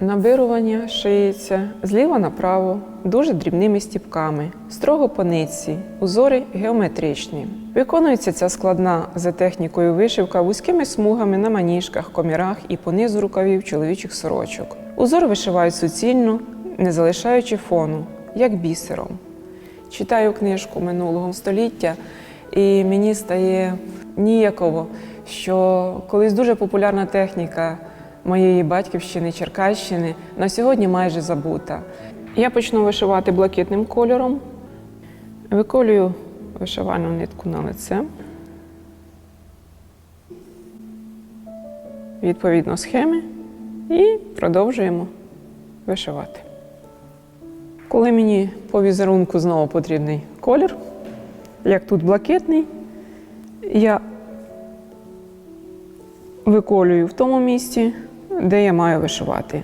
Набирування шиється зліва направо, дуже дрібними стіпками, строго по нитці, узори геометричні. Виконується ця складна за технікою вишивка вузькими смугами на маніжках, комірах і по низу рукавів чоловічих сорочок. Узор вишивають суцільно, не залишаючи фону, як бісером. Читаю книжку минулого століття, і мені стає ніяково, що колись дуже популярна техніка моєї батьківщини Черкащини на сьогодні майже забута. Я почну вишивати блакитним кольором, виколюю вишивальну нитку на лице. Відповідно схеми і продовжуємо вишивати. Коли мені по візерунку знову потрібний колір, як тут блакитний, я виколюю в тому місці, де я маю вишивати.